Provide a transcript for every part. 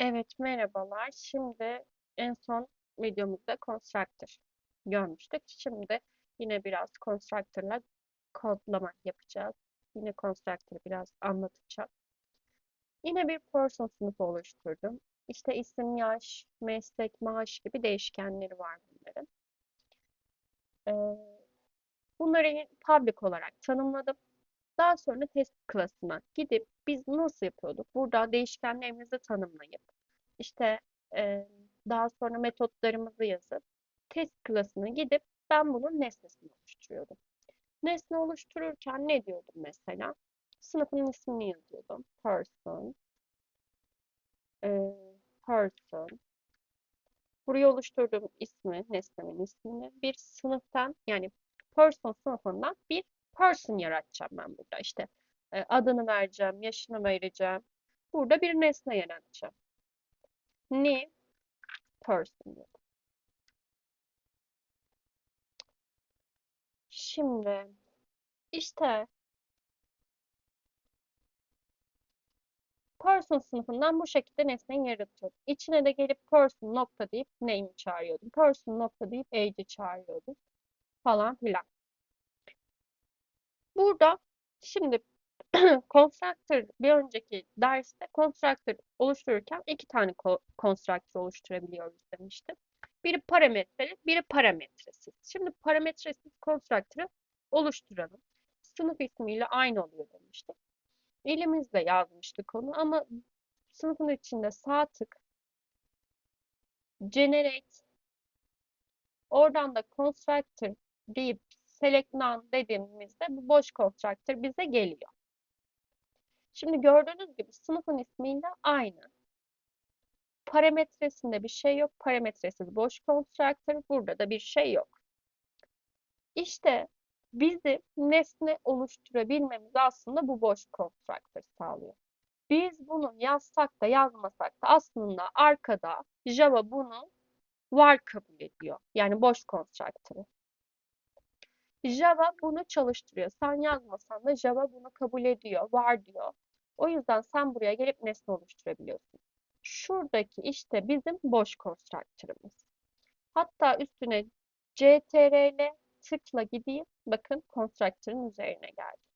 Evet, merhabalar. Şimdi en son videomuzda Constructor görmüştük. Şimdi yine biraz Constructor'la kodlama yapacağız. Yine Constructor'ı biraz anlatacağım. Yine bir person sınıfı oluşturdum. İşte isim, yaş, meslek, maaş gibi değişkenleri var bunların. Ee, bunları public olarak tanımladım. Daha sonra test klasına gidip biz nasıl yapıyorduk? Burada değişkenlerimizi tanımlayıp işte e, daha sonra metotlarımızı yazıp test klasına gidip ben bunun nesnesini oluşturuyordum. Nesne oluştururken ne diyordum mesela? Sınıfın ismini yazıyordum. Person. e, person. Buraya oluşturduğum ismi, nesnemin ismini bir sınıftan yani person sınıfından bir person yaratacağım ben burada. İşte e, adını vereceğim, yaşını vereceğim. Burada bir nesne yaratacağım. New person. Şimdi işte person sınıfından bu şekilde nesneyi yaratıyordum. İçine de gelip person nokta deyip name'i çağırıyordum. Person nokta deyip age'i çağırıyordum. Falan filan. Burada şimdi constructor bir önceki derste constructor oluştururken iki tane constructor oluşturabiliyoruz demiştim. Biri parametreli, biri parametresiz. Şimdi parametresiz constructor'ı oluşturalım. Sınıf ismiyle aynı oluyor demiştik. Elimizde yazmıştık onu ama sınıfın içinde sağ tık generate oradan da constructor deyip select none dediğimizde bu boş constructor bize geliyor. Şimdi gördüğünüz gibi sınıfın ismiyle aynı. Parametresinde bir şey yok. Parametresiz boş constructor. Burada da bir şey yok. İşte bizim nesne oluşturabilmemiz aslında bu boş constructor sağlıyor. Biz bunu yazsak da yazmasak da aslında arkada Java bunu var kabul ediyor. Yani boş constructor'ı. Java bunu çalıştırıyor. Sen yazmasan da Java bunu kabul ediyor, var diyor. O yüzden sen buraya gelip nesne oluşturabiliyorsun. Şuradaki işte bizim boş constructor'ımız. Hatta üstüne CTRL tıkla gideyim. Bakın constructor'ın üzerine geldi.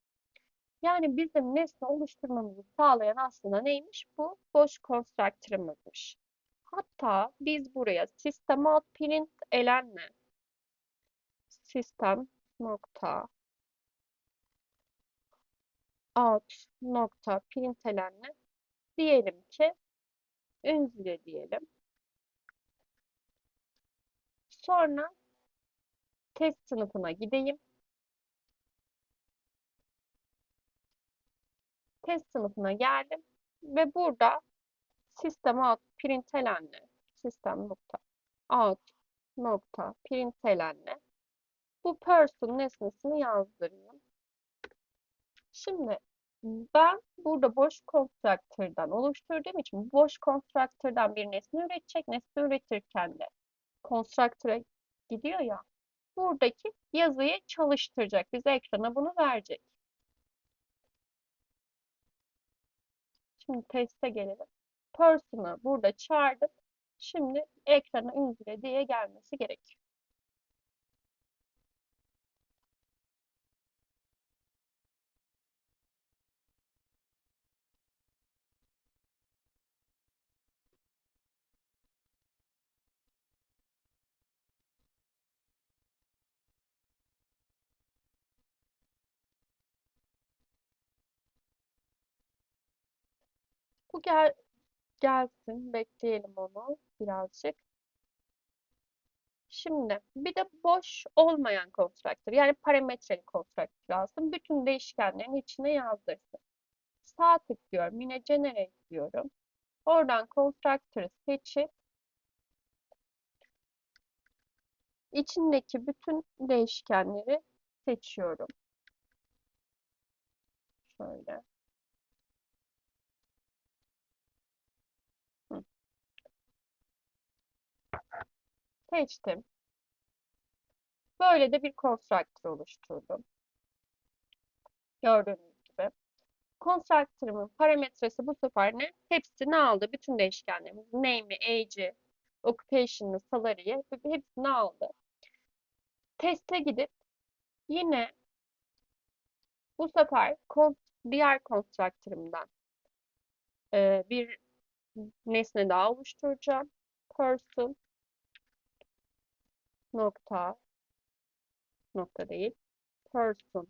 Yani bizim nesne oluşturmamızı sağlayan aslında neymiş? Bu boş constructor'ımızmış. Hatta biz buraya system out print elenle system nokta out nokta println'le diyelim ki ünzile diyelim. Sonra test sınıfına gideyim. Test sınıfına geldim ve burada system out println'le sistem nokta out nokta println'le bu person nesnesini yazdırıyorum. Şimdi ben burada boş constructor'dan oluşturduğum için boş constructor'dan bir nesne üretecek. Nesne üretirken de constructor'a gidiyor ya. Buradaki yazıyı çalıştıracak. Bize ekrana bunu verecek. Şimdi teste gelelim. Person'ı burada çağırdık. Şimdi ekrana incele diye gelmesi gerekiyor. Bu gel gelsin. Bekleyelim onu birazcık. Şimdi bir de boş olmayan constructor yani parametreli constructor lazım. Bütün değişkenlerin içine yazdırsın. Sağ tıklıyorum. Yine generate diyorum. Oradan constructor'ı seçip içindeki bütün değişkenleri seçiyorum. Şöyle. Seçtim. Böyle de bir constructor oluşturdum. Gördüğünüz gibi. Constructor'ımın parametresi bu sefer ne? Hepsini aldı. Bütün değişkenlerimiz. Name'i, age'i, occupation'ı, salary'i hepsini aldı. Teste gidip yine bu sefer diğer constructor'ımdan e, bir nesne daha oluşturacağım. Person nokta nokta değil. Person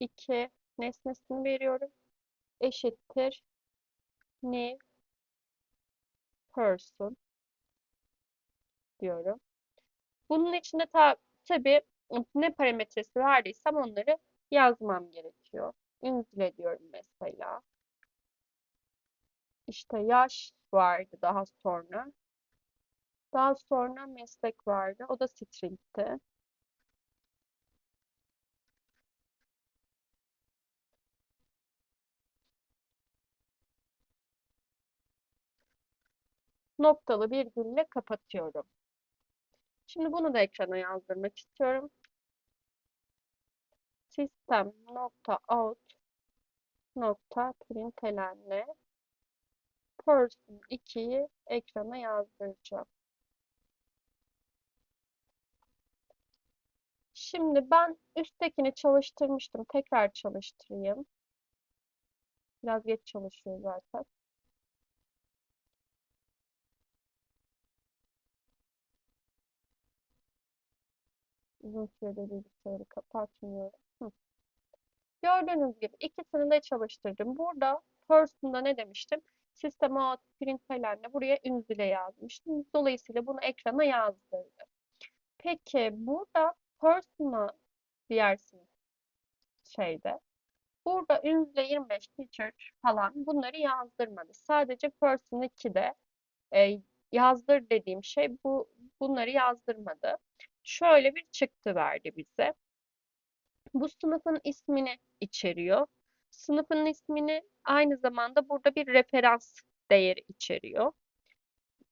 2 nesnesini veriyorum. Eşittir new person diyorum. Bunun içinde ta, tabii ne parametresi verdiysem onları yazmam gerekiyor. İncile diyorum mesela. İşte yaş vardı daha sonra. Daha sonra meslek vardı. O da string'ti. Noktalı virgülle kapatıyorum. Şimdi bunu da ekrana yazdırmak istiyorum. Sistem out nokta println'le person 2'yi ekrana yazdıracağım. Şimdi ben üsttekini çalıştırmıştım. Tekrar çalıştırayım. Biraz geç çalışıyor zaten. Uzun süredir bilgisayarı kapatmıyorum. Hı. Gördüğünüz gibi ikisini de çalıştırdım. Burada person'da ne demiştim? System out println'le buraya ünzile yazmıştım. Dolayısıyla bunu ekrana yazdırdım. Peki burada person'a diğer şeyde burada ünzile 25 teacher falan bunları yazdırmadı. Sadece person 2'de e, yazdır dediğim şey bu bunları yazdırmadı. Şöyle bir çıktı verdi bize. Bu sınıfın ismini içeriyor. Sınıfın ismini aynı zamanda burada bir referans değeri içeriyor.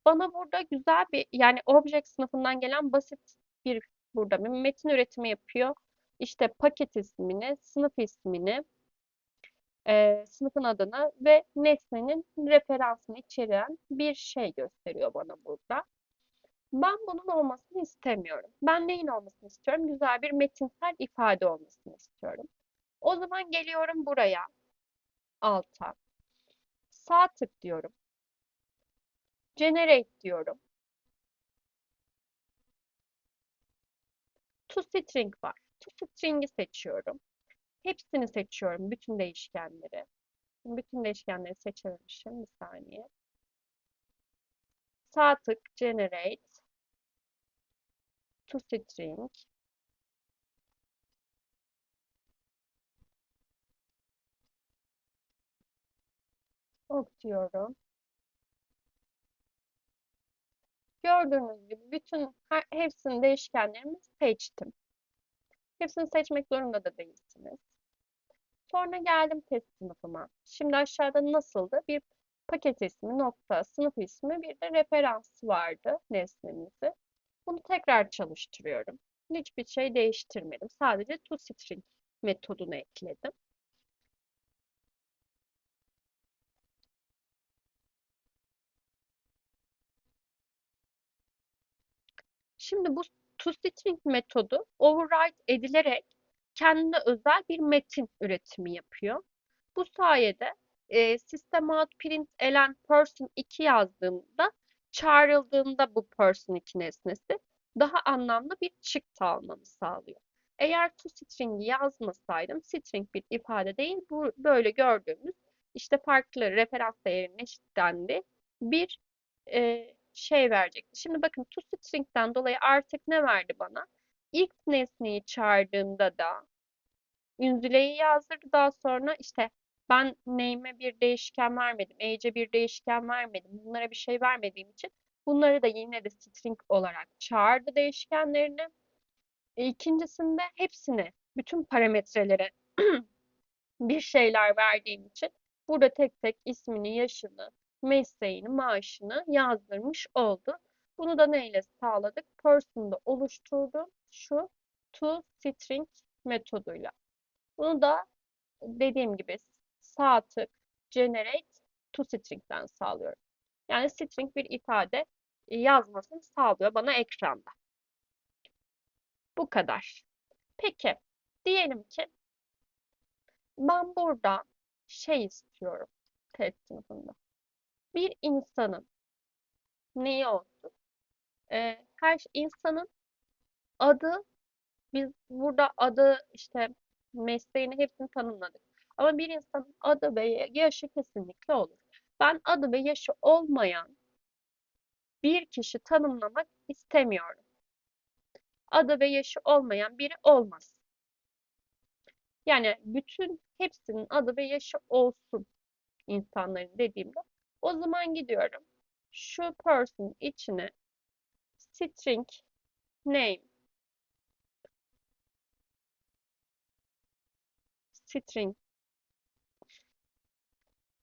Bana burada güzel bir yani object sınıfından gelen basit bir burada bir metin üretimi yapıyor. İşte paket ismini, sınıf ismini, e, sınıfın adını ve nesnenin referansını içeren bir şey gösteriyor bana burada. Ben bunun olmasını istemiyorum. Ben neyin olmasını istiyorum? Güzel bir metinsel ifade olmasını istiyorum. O zaman geliyorum buraya. Alta. Sağ tık diyorum. Generate diyorum. ToString var. ToString'i seçiyorum. Hepsini seçiyorum. Bütün değişkenleri. Bütün değişkenleri seçememişim. Bir saniye. Sağ tık Generate. ToString. Ok diyorum. Gördüğünüz gibi bütün her, hepsini değişkenlerimi seçtim. Hepsini seçmek zorunda da değilsiniz. Sonra geldim test sınıfıma. Şimdi aşağıda nasıldı? Bir paket ismi, nokta, sınıf ismi, bir de referans vardı nesnemizi. Bunu tekrar çalıştırıyorum. Hiçbir şey değiştirmedim. Sadece toString metodunu ekledim. Şimdi bu toString metodu override edilerek kendine özel bir metin üretimi yapıyor. Bu sayede e, system out print elen person 2 yazdığımda çağrıldığında bu person 2 nesnesi daha anlamlı bir çıktı almamı sağlıyor. Eğer toString'i yazmasaydım string bir ifade değil bu böyle gördüğümüz işte farklı referans değerinin eşitlendiği bir e, şey verecekti. Şimdi bakın toString'den dolayı artık ne verdi bana? İlk nesneyi çağırdığımda da ünzüleyi yazdırdı. Daha sonra işte ben name'e bir değişken vermedim, age'e bir değişken vermedim. Bunlara bir şey vermediğim için bunları da yine de string olarak çağırdı değişkenlerini. E, ikincisinde hepsini, bütün parametrelere bir şeyler verdiğim için burada tek tek ismini, yaşını, mesleğini, maaşını yazdırmış oldu. Bunu da neyle sağladık? Person'da oluşturduğum şu toString metoduyla. Bunu da dediğim gibi sağ tık generate to string'den sağlıyorum. Yani string bir ifade e, yazmasını sağlıyor bana ekranda. Bu kadar. Peki diyelim ki ben burada şey istiyorum test sınıfında. Bir insanın neyi olsun? Ee, her insanın adı biz burada adı işte mesleğini hepsini tanımladık. Ama bir insanın adı ve yaşı kesinlikle olur. Ben adı ve yaşı olmayan bir kişi tanımlamak istemiyorum. Adı ve yaşı olmayan biri olmaz. Yani bütün hepsinin adı ve yaşı olsun insanların dediğimde o zaman gidiyorum. Şu person içine string name string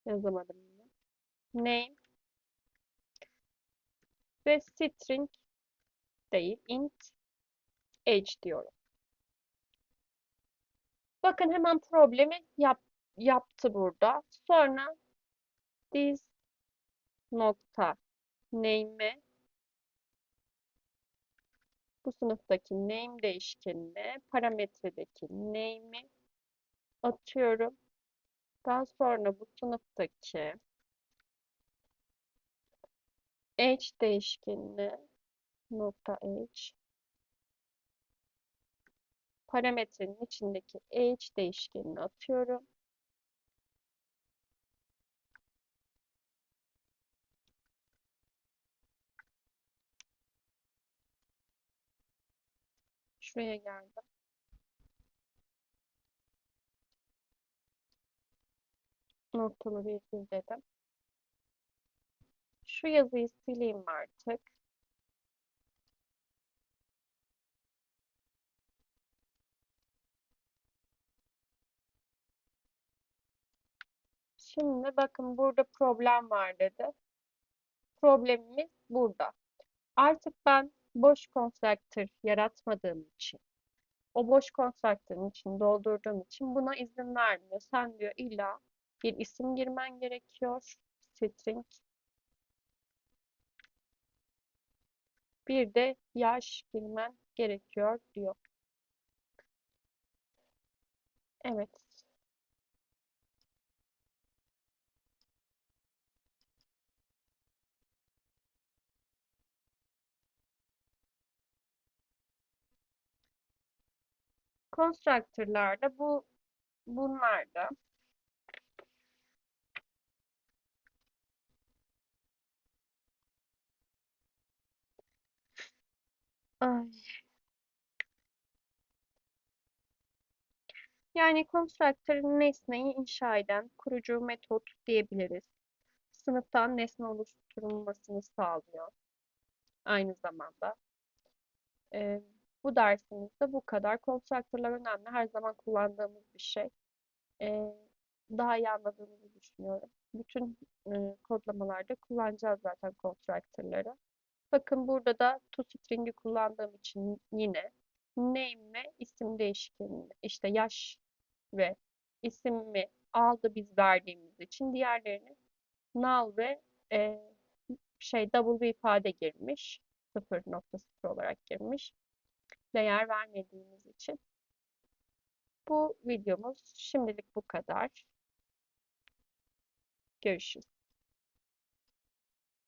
yazamadım. Name ve string değil int age diyorum. Bakın hemen problemi yap, yaptı burada. Sonra this nokta name'e bu sınıftaki name değişkenine parametredeki name'i atıyorum. Daha sonra bu sınıftaki age değişkenine nokta age parametrenin içindeki age değişkenini atıyorum. Şuraya geldim. Noktalı virgül dedim. Şu yazıyı sileyim artık. Şimdi bakın burada problem var dedi. Problemimiz burada. Artık ben boş constructor yaratmadığım için, o boş constructor'ın içini doldurduğum için buna izin vermiyor. Sen diyor illa bir isim girmen gerekiyor. String. Bir de yaş girmen gerekiyor diyor. Evet. Constructor'larda bu bunlarda Ay. Yani constructor'ın nesneyi inşa eden kurucu metot diyebiliriz. Sınıftan nesne oluşturulmasını sağlıyor. Aynı zamanda. Ee, bu dersimizde bu kadar. Constructor'lar önemli. Her zaman kullandığımız bir şey. Ee, daha iyi anladığınızı düşünüyorum. Bütün e, kodlamalarda kullanacağız zaten constructor'ları. Bakın burada da toString'i kullandığım için yine name ve isim değişkenini işte yaş ve ismi aldı biz verdiğimiz için diğerlerini null ve e, şey double bir ifade girmiş. 0.0 olarak girmiş. Değer vermediğimiz için. Bu videomuz şimdilik bu kadar. Görüşürüz.